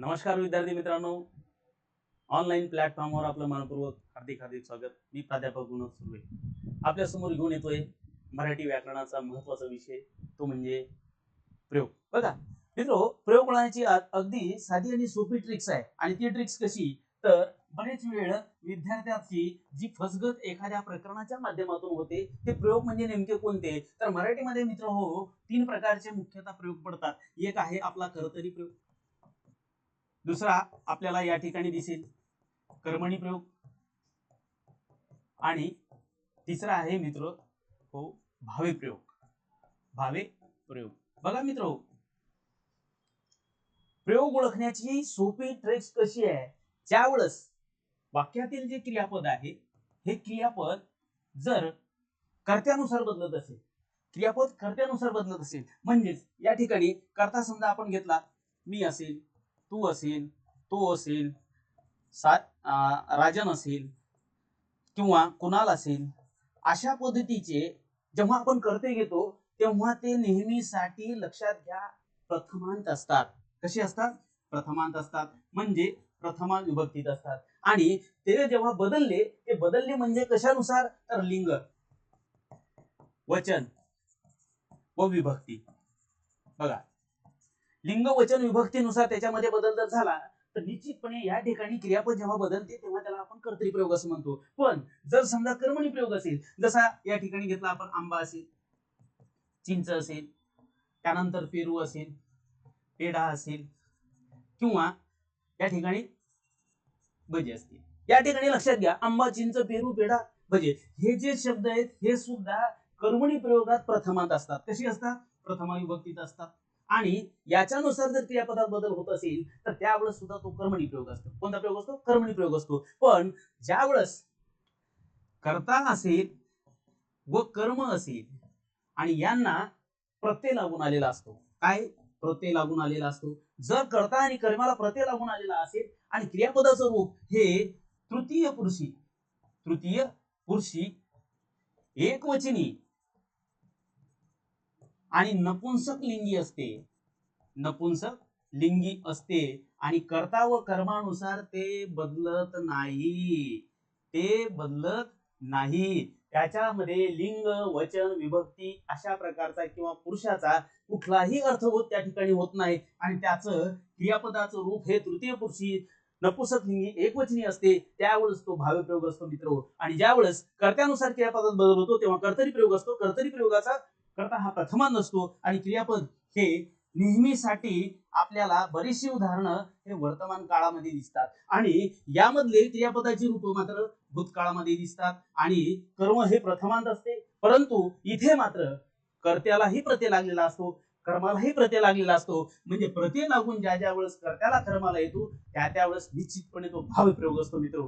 नमस्कार विद्यार्थी मित्रांनो. ऑनलाईन प्लॅटफॉर्मवर आपलं मनपूर्वक हार्दिक हार्दिक स्वागत. मी प्राध्यापक गुणव सुर्वे. आपल्यासमोर घेऊन येतोय मराठी व्याकरणाचा महत्त्वाचा विषय तो म्हणजे प्रयोग. बघा मित्र प्रयोग करण्याची अगदी साधी आणि सोपी ट्रिक्स आहे. आणि ती ट्रिक्स कशी? तर बरेच वेळ विद्यार्थ्याची जी फसगत एखाद्या प्रकरणाच्या माध्यमातून होते ते प्रयोग म्हणजे नेमके कोणते? तर मराठीमध्ये मित्र हो तीन प्रकारचे मुख्यतः प्रयोग पडतात. एक आहे आपला करतरी प्रयोग. दुसरा आपल्याला या ठिकाणी दिसेल. कर्मणी प्रयोग. आणि तिसरा आहे मित्र हो भावे प्रयोग. भावे प्रयोग. बघा मित्र हो. प्रयोग ओळखण्याची सोपी ट्रिक्स कशी आहे? ज्यावेळेस वाक्यातील जे क्रियापद आहे हे क्रियापद जर कर्त्यानुसार बदलत असेल क्रियापद कर्त्यानुसार बदलत असेल म्हणजेच या ठिकाणी कर्ता समजा आपण घेतला मी असेल तू असेल तो असेल सा राजन असेल किंवा कुणाल असेल अशा पद्धतीचे जेव्हा आपण करते घेतो तेव्हा ते नेहमीसाठी लक्षात घ्या प्रथमांत असतात. कसे असतात? प्रथमांत असतात. म्हणजे प्रथमा विभक्तीत असतात. आणि ते जेव्हा बदलले ते बदलले म्हणजे कशानुसार? तर लिंग वचन व विभक्ती. बघा. लिंग वचन विभक्तीनुसार त्याच्यामध्ये बदल जर झाला तर निश्चितपणे या ठिकाणी क्रियापद जेव्हा बदलते तेव्हा त्याला आपण कर्तरी प्रयोग असं म्हणतो. पण जर समजा कर्मणी प्रयोग असेल जसा या ठिकाणी घेतला आपण आंबा असेल चिंच असेल त्यानंतर पेरू असेल पेढा असेल किंवा या ठिकाणी भजे असतील. या ठिकाणी लक्षात घ्या आंबा चिंच पेरू पेढा भजे हे जे शब्द आहेत हे सुद्धा कर्मणी प्रयोगात प्रथमात असतात. कशी असतात? प्रथमा विभक्तीत असतात. आणि याच्यानुसार जर क्रियापदात बदल होत असेल तर त्यावेळेस सुद्धा तो कर्मणी प्रयोग असतो. कोणता प्रयोग असतो? कर्मणी प्रयोग असतो. पण ज्यावेळेस कर्ता असेल व कर्म असेल आणि यांना प्रत्यय लागून आलेला असतो. काय? प्रत्यय लागून आलेला असतो. जर कर्ता आणि कर्माला प्रत्यय लागून आलेला असेल आणि क्रियापदाचं रूप हे तृतीय पुरुषी तृतीय पुरुषी एकवचनी आणि नपुंसक लिंगी असते. नपुंसक लिंगी असते आणि कर्ता व कर्मानुसार ते बदलत नाही. ते बदलत नाही. त्याच्यामध्ये लिंग वचन विभक्ती अशा प्रकारचा किंवा पुरुषाचा कुठलाही अर्थबोध त्या ठिकाणी होत नाही. आणि त्याचं क्रियापदाचं रूप हे तृतीय पुरुषी नपुसक लिंगी एकवचनी असते. त्यावेळेस तो भाव्य प्रयोग असतो मित्र. आणि ज्यावेळेस कर्त्यानुसार क्रियापदात बदल होतो तेव्हा कर्तरी प्रयोग असतो. कर्तरी प्रयोगाचा कर्ता हा प्रथमा नसतो आणि क्रियापद हे नेहमीसाठी आपल्याला बरीचशी उदाहरणं हे वर्तमान काळामध्ये दिसतात. आणि यामधले क्रियापदाची रूप मात्र भूतकाळामध्ये दिसतात. आणि कर्म हे प्रथमांत असते. परंतु इथे मात्र कर्त्यालाही प्रत्यय लागलेला असतो. कर्मालाही प्रत्यय लागलेला असतो. म्हणजे प्रत्यय लागून ज्या ज्या वेळेस कर्त्याला कर्माला येतो त्या त्यावेळेस निश्चितपणे तो भाव प्रयोग असतो मित्र.